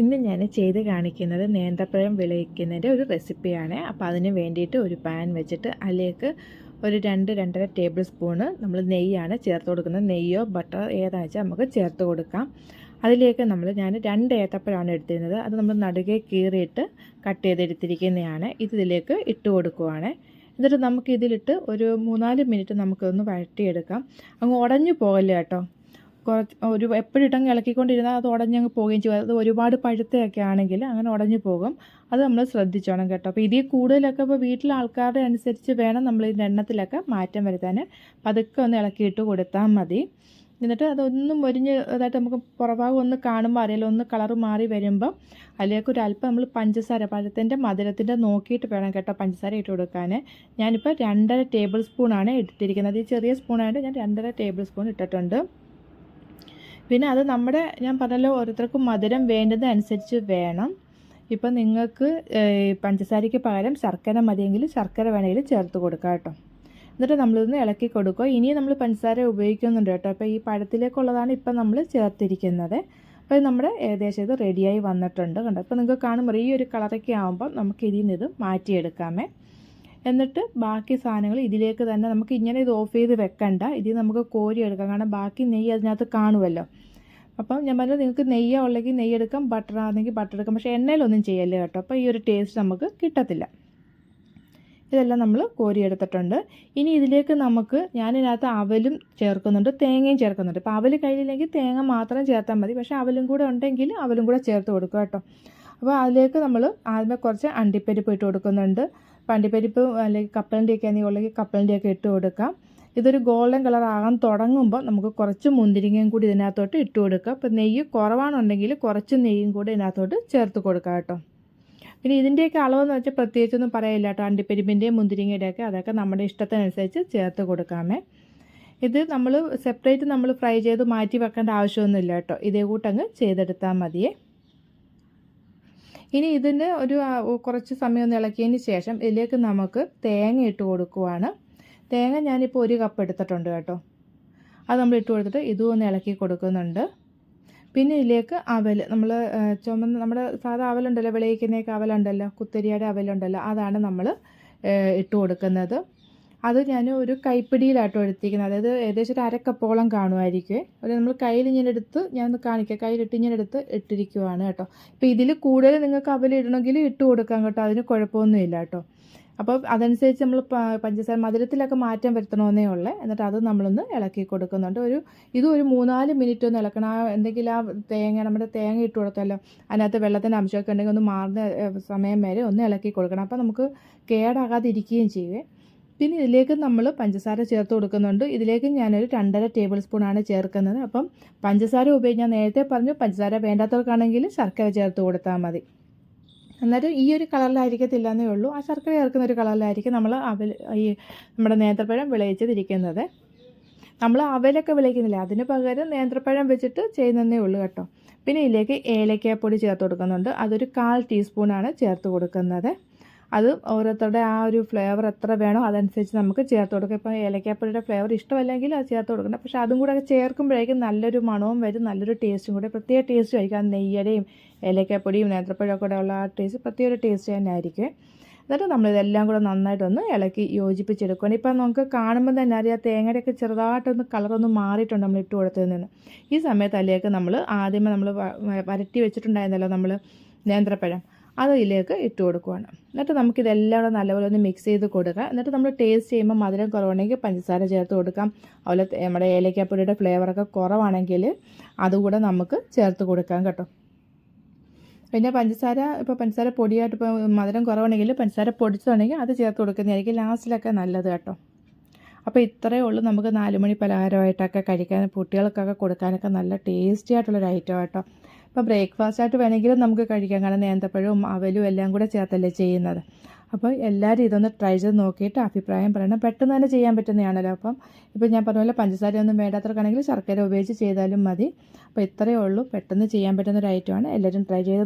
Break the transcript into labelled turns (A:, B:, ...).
A: ഇന്ന് ഞാൻ ചെയ്ത് കാണിക്കുന്നത് നേന്ത്രപ്പഴം വിളയിക്കുന്നതിന്റെ ഒരു റെസിപ്പിയാണ്. അപ്പോൾ അതിന് വേണ്ടിയിട്ട് ഒരു പാൻ വെച്ചിട്ട് അതിലേക്ക് ഒരു രണ്ട് രണ്ടര ടേബിൾ സ്പൂണ് നമ്മൾ നെയ്യാണ് ചേർത്ത് കൊടുക്കുന്നത്. നെയ്യോ ബട്ടറോ ഏതാണെന്ന് നമുക്ക് ചേർത്ത് കൊടുക്കാം. അതിലേക്ക് നമ്മൾ ഞാൻ രണ്ട് ഏത്തപ്പഴമാണ് എടുത്തിരുന്നത്. അത് നമ്മൾ നടുകെ കീറിയിട്ട് കട്ട് ചെയ്തെടുത്തിരിക്കുന്നതാണ്. ഇതിലേക്ക് ഇട്ട് കൊടുക്കുവാണ്. എന്നിട്ട് നമുക്ക് ഇതിലിട്ട് ഒരു മൂന്നാൽ മിനിറ്റ് നമുക്കൊന്ന് വഴറ്റിയെടുക്കാം. അങ്ങ് ഉടഞ്ഞു പോകല്ലേ കേട്ടോ? കുറച്ച് ഒരു എപ്പോഴും ഇട്ടങ്ങ് ഇളക്കിക്കൊണ്ടിരുന്നാൽ അത് ഉടഞ്ഞങ്ങ് പോവുകയും ചെയ്യും. അത് ഒരുപാട് പഴുത്തയൊക്കെ ആണെങ്കിൽ അങ്ങനെ ഉടഞ്ഞു പോകും. അത് നമ്മൾ ശ്രദ്ധിച്ചോണം കേട്ടോ. അപ്പോൾ ഇതിൽ കൂടുതലൊക്കെ ഇപ്പോൾ വീട്ടിലെ ആൾക്കാരുടെ അനുസരിച്ച് വേണം നമ്മൾ ഇതിന്റെ എണ്ണത്തിലൊക്കെ മാറ്റം വരുത്താൻ. പതുക്കെ ഒന്ന് ഇളക്കിയിട്ട് കൊടുത്താൽ മതി. എന്നിട്ട് അതൊന്നും മൊരിഞ്ഞ് അതായിട്ട് നമുക്ക് പുറഭാഗം ഒന്ന് കാണുമ്പോൾ അറിയാലോ ഒന്ന് കളർ മാറി വരുമ്പോൾ അതിലേക്ക് ഒരു അല്പം നമ്മൾ പഞ്ചസാര പഴത്തിന്റെ മധുരത്തിന്റെ നോക്കിയിട്ട് വേണം കേട്ടോ പഞ്ചസാര ഇട്ട് കൊടുക്കാൻ. ഞാനിപ്പോൾ രണ്ടര ടേബിൾ സ്പൂണാണ് ഇട്ടിരിക്കുന്നത്. ഈ ചെറിയ സ്പൂണായിട്ട് ഞാൻ രണ്ടര ടേബിൾ സ്പൂൺ ഇട്ടിട്ടുണ്ട്. പിന്നെ അത് നമ്മുടെ ഞാൻ പറഞ്ഞല്ലോ ഓരോരുത്തർക്കും മധുരം വേണ്ടതനുസരിച്ച് വേണം. ഇപ്പം നിങ്ങൾക്ക് പഞ്ചസാരയ്ക്ക് പകരം ശർക്കര മതിയെങ്കിൽ ശർക്കര വേണമെങ്കിൽ ചേർത്ത് കൊടുക്കാം കേട്ടോ. എന്നിട്ട് നമ്മളിതൊന്ന് ഇളക്കി കൊടുക്കുക. ഇനിയും നമ്മൾ പഞ്ചസാര ഉപയോഗിക്കുന്നുണ്ട് കേട്ടോ. അപ്പോൾ ഈ പഴത്തിലേക്കുള്ളതാണ് ഇപ്പം നമ്മൾ ചേർത്തിരിക്കുന്നത്. അപ്പോൾ നമ്മുടെ ഏകദേശം ഇത് റെഡിയായി വന്നിട്ടുണ്ട് കണ്ടോ. അപ്പോൾ നിങ്ങൾക്ക് കാണുമ്പോൾ ഈ ഒരു കളറൊക്കെ ആകുമ്പോൾ നമുക്ക് ഇതിൽ ഇത് മാറ്റിയെടുക്കാമേ. എന്നിട്ട് ബാക്കി സാധനങ്ങൾ ഇതിലേക്ക് തന്നെ നമുക്ക് ഇങ്ങനെ ഇത് ഓഫ് ചെയ്ത് വെക്കണ്ട. ഇതിൽ നമുക്ക് കോരി എടുക്കാം. കാരണം ബാക്കി നെയ്യ് അതിനകത്ത് കാണുമല്ലോ. അപ്പം ഞാൻ പറഞ്ഞത് നിങ്ങൾക്ക് നെയ്യ ഉള്ളെങ്കിൽ നെയ്യ് എടുക്കാം ബട്ടർ ആണെങ്കിൽ ബട്ടർ എടുക്കാം. പക്ഷേ എണ്ണയിലൊന്നും ചെയ്യല്ലേ കേട്ടോ. അപ്പോൾ ഈ ഒരു ടേസ്റ്റ് നമുക്ക് കിട്ടത്തില്ല. ഇതെല്ലാം നമ്മൾ കോരിയെടുത്തിട്ടുണ്ട് ഇനി ഇതിലേക്ക് നമുക്ക് ഞാനിതിനകത്ത് അവലും ചേർക്കുന്നുണ്ട് തേങ്ങയും ചേർക്കുന്നുണ്ട്. അപ്പോൾ അവൽ കയ്യിലില്ലെങ്കിൽ തേങ്ങ മാത്രം ചേർത്താൽ മതി. പക്ഷേ അവലും കൂടെ ഉണ്ടെങ്കിൽ അവലും കൂടെ ചേർത്ത് കൊടുക്കുക കേട്ടോ. അപ്പോൾ അതിലേക്ക് നമ്മൾ ആദ്യമേ കുറച്ച് അണ്ടിപ്പരിപ്പ് ഇട്ട് കൊടുക്കുന്നുണ്ട്. പണ്ടിപ്പരിപ്പ് അല്ലെങ്കിൽ കപ്പലണ്ടിയൊക്കെ ആണെങ്കിൽ ഉള്ളെങ്കിൽ കപ്പലണ്ടിയൊക്കെ ഇട്ട് കൊടുക്കാം. ഇതൊരു ഗോൾഡൻ കളർ ആകാൻ തുടങ്ങുമ്പോൾ നമുക്ക് കുറച്ച് മുന്തിരിങ്ങയും കൂടി ഇതിനകത്തോട്ട് ഇട്ട് കൊടുക്കുക അപ്പോൾ നെയ്യ് കുറവാണെന്നുണ്ടെങ്കിൽ കുറച്ച് നെയ്യും കൂടി ഇതിനകത്തോട്ട് ചേർത്ത് കൊടുക്കുക കേട്ടോ. പിന്നെ ഇതിന്റെയൊക്കെ അളവെന്ന് വെച്ചാൽ പ്രത്യേകിച്ചൊന്നും പറയില്ല കേട്ടോ. അണ്ടിപ്പരിപ്പിന്റെയും മുന്തിരിങ്ങയുടെയൊക്കെ അതൊക്കെ നമ്മുടെ ഇഷ്ടത്തിനനുസരിച്ച് ചേർത്ത് കൊടുക്കാമേ. ഇത് നമ്മൾ സെപ്പറേറ്റ് നമ്മൾ ഫ്രൈ ചെയ്ത് മാറ്റി വെക്കേണ്ട ആവശ്യമൊന്നുമില്ല കേട്ടോ. ഇതേ കൂട്ടങ്ങ് ചെയ്തെടുത്താൽ മതിയേ. ഇനി ഇതിന് ഒരു കുറച്ച് സമയം ഒന്ന് ഇളക്കിയതിന് ശേഷം ഇതിലേക്ക് നമുക്ക് തേങ്ങ ഇട്ട് കൊടുക്കുവാണ്. തേങ്ങ ഞാനിപ്പോൾ ഒരു കപ്പ് എടുത്തിട്ടുണ്ട് കേട്ടോ. അത് നമ്മൾ ഇട്ട് കൊടുത്തിട്ട് ഇതും ഒന്ന് ഇളക്കി കൊടുക്കുന്നുണ്ട്. പിന്നെ ഇതിലേക്ക് അവൽ നമ്മൾ ചുമന്ന് നമ്മുടെ സാധാ അവലുണ്ടല്ലോ വിളയിക്കുന്നേക്ക് അവലുണ്ടല്ലോ കുത്തരിയുടെ അവലുണ്ടല്ലോ അതാണ് നമ്മൾ ഇട്ട് കൊടുക്കുന്നത്. അത് ഞാൻ ഒരു കൈപ്പിടിയിലാട്ടോ എടുത്തിരിക്കുന്നത്. അതായത് ഏകദേശം ഒരു അരക്കപ്പോളം കാണുമായിരിക്കും. ഒരു നമ്മൾ കയ്യിൽ ഇങ്ങനെ എടുത്ത് ഞാൻ കാണിക്കാം. കയ്യിലിട്ട് ഇങ്ങനെ എടുത്ത് ഇട്ടിരിക്കുവാണ് കേട്ടോ. അപ്പോൾ ഇതിൽ കൂടുതൽ നിങ്ങൾക്ക് അവൽ ഇടണമെങ്കിൽ ഇട്ട് കൊടുക്കാം കേട്ടോ. അതിന് കുഴപ്പമൊന്നുമില്ല കേട്ടോ. അപ്പോൾ അതനുസരിച്ച് നമ്മൾ പഞ്ചസാര മധുരത്തിലൊക്കെ മാറ്റം വരുത്തണമെന്നേ ഉള്ളേ. എന്നിട്ട് അത് നമ്മളൊന്ന് ഇളക്കി കൊടുക്കുന്നുണ്ട്. ഒരു ഇത് ഒരു മൂന്നാൽ മിനിറ്റ് ഒന്ന് ഇളക്കണം. ആ എന്തെങ്കിലും ആ തേങ്ങ നമ്മുടെ തേങ്ങ ഇട്ട് കൊടുത്തല്ലോ അതിനകത്ത് വെള്ളത്തിന്റെ അംശമൊക്കെ ഉണ്ടെങ്കിൽ ഒന്ന് മാറുന്ന സമയം വരെ ഒന്ന് ഇളക്കി കൊടുക്കണം. അപ്പോൾ നമുക്ക് കേടാകാതിരിക്കുകയും ചെയ്യുവേ പിന്നെ ഇതിലേക്ക് നമ്മൾ പഞ്ചസാര ചേർത്ത് കൊടുക്കുന്നുണ്ട്. ഇതിലേക്ക് ഞാനൊരു രണ്ടര ടേബിൾ സ്പൂണാണ് ചേർക്കുന്നത്. അപ്പം പഞ്ചസാര ഉപയോഗിച്ച് ഞാൻ നേരത്തെ പറഞ്ഞു പഞ്ചസാര വേണ്ടാത്തവർക്കാണെങ്കിൽ ശർക്കര ചേർത്ത് കൊടുത്താൽ മതി. എന്നിട്ട് ഈ ഒരു കളറിലായിരിക്കത്തില്ല എന്നേ ഉള്ളൂ. ആ ശർക്കര ചേർക്കുന്ന ഒരു കളറിലായിരിക്കും നമ്മൾ അവൽ ഈ നമ്മുടെ നേന്ത്രപ്പഴം വിളയിച്ചതിരിക്കുന്നത്. നമ്മൾ അവലൊക്കെ വിളയിക്കുന്നില്ല? അതിന് പകരം നേന്ത്രപ്പഴം വെച്ചിട്ട് ചെയ്യുന്നതേ ഉള്ളൂ കേട്ടോ. പിന്നെ ഇതിലേക്ക് ഏലക്കാപ്പൊടി ചേർത്ത് കൊടുക്കുന്നുണ്ട്. അതൊരു കാൽ ടീസ്പൂണാണ് ചേർത്ത് കൊടുക്കുന്നത്. അത് ഓരോരുത്തരുടെ ആ ഒരു ഫ്ലേവർ എത്ര വേണോ അതനുസരിച്ച് നമുക്ക് ചേർത്ത് കൊടുക്കാം. ഇപ്പോൾ ഏലക്കാപ്പൊടിയുടെ ഫ്ലേവർ ഇഷ്ടമല്ലെങ്കിൽ അത് ചേർത്ത് കൊടുക്കണം പക്ഷേ അതും കൂടെ ചേർക്കുമ്പോഴേക്കും നല്ലൊരു മണവും വരും നല്ലൊരു ടേസ്റ്റും കൂടെ. പ്രത്യേക ടേസ്റ്റ് ആയിരിക്കും. ആ നെയ്യടയും ഏലക്കാപ്പൊടിയും നേന്ത്രപ്പഴമൊക്കെ കൂടെ ഉള്ള ആ ടേസ്റ്റ് പ്രത്യേക ഒരു ടേസ്റ്റ് തന്നെ ആയിരിക്കും എന്നിട്ട് നമ്മളിതെല്ലാം കൂടെ നന്നായിട്ടൊന്ന് ഇളക്കി യോജിപ്പിച്ചെടുക്കണം ഇപ്പം നമുക്ക് കാണുമ്പോൾ തന്നെ അറിയാം തേങ്ങയുടെയൊക്കെ ചെറുതായിട്ടൊന്ന് കളറൊന്ന് മാറിയിട്ടുണ്ട് നമ്മൾ ഇട്ട് കൊടുത്തതിൽ നിന്ന്. ഈ സമയത്ത് അതിലേക്ക് നമ്മൾ ആദ്യമേ നമ്മൾ വരട്ടി വെച്ചിട്ടുണ്ടായിരുന്നല്ലോ നമ്മൾ നേന്ത്രപ്പഴം. അത് ഇതിലേക്ക് ഇട്ട് കൊടുക്കുവാണ്. എന്നിട്ട് നമുക്കിതെല്ലാം കൂടെ നല്ലപോലെ ഒന്ന് മിക്സ് ചെയ്ത് കൊടുക്കുക എന്നിട്ട് നമ്മൾ ടേസ്റ്റ് ചെയ്യുമ്പോൾ മധുരം കുറവാണെങ്കിൽ പഞ്ചസാര ചേർത്ത് കൊടുക്കാം. അതുപോലെ നമ്മുടെ ഏലക്കാപ്പൊടിയുടെ ഫ്ലേവറൊക്കെ കുറവാണെങ്കിൽ അതുകൂടെ നമുക്ക് ചേർത്ത് കൊടുക്കാം കേട്ടോ. പിന്നെ പഞ്ചസാര ഇപ്പോൾ പഞ്ചസാര പൊടിയായിട്ട് ഇപ്പോൾ മധുരം കുറവാണെങ്കിൽ പഞ്ചസാര പൊടിച്ചതാണെങ്കിൽ അത് ചേർത്ത് കൊടുക്കുന്നതായിരിക്കും ലാസ്റ്റിലൊക്കെ നല്ലത് കേട്ടോ. അപ്പോൾ ഇത്രയേ ഉള്ളൂ. നമുക്ക് നാലുമണി പലഹാരമായിട്ടൊക്കെ കഴിക്കാൻ കുട്ടികൾക്കൊക്കെ കൊടുക്കാനൊക്കെ നല്ല ടേസ്റ്റി ആയിട്ടുള്ളൊരു ഐറ്റം കേട്ടോ. ഇപ്പോൾ ബ്രേക്ക്ഫാസ്റ്റ് ആയിട്ട് വേണമെങ്കിലും നമുക്ക് കഴിക്കാം. കാരണം നേന്തപ്പഴവും അവലും എല്ലാം കൂടെ ചേർത്തല്ലേ ചെയ്യുന്നത്. അപ്പോൾ എല്ലാവരും ഇതൊന്ന് ട്രൈ ചെയ്ത് നോക്കിയിട്ട് അഭിപ്രായം പറയണം. പെട്ടെന്ന് തന്നെ ചെയ്യാൻ പറ്റുന്നതാണല്ലോ. അപ്പം ഇപ്പോൾ ഞാൻ പറഞ്ഞ പോലെ പഞ്ചസാരയൊന്നും വേണ്ടാത്തവർക്കാണെങ്കിൽ ശർക്കര ഉപയോഗിച്ച് ചെയ്താലും മതി. അപ്പോൾ ഇത്രയേ ഉള്ളൂ. പെട്ടെന്ന് ചെയ്യാൻ പറ്റുന്ന ഒരു ഐറ്റമാണ് എല്ലാവരും ട്രൈ ചെയ്ത്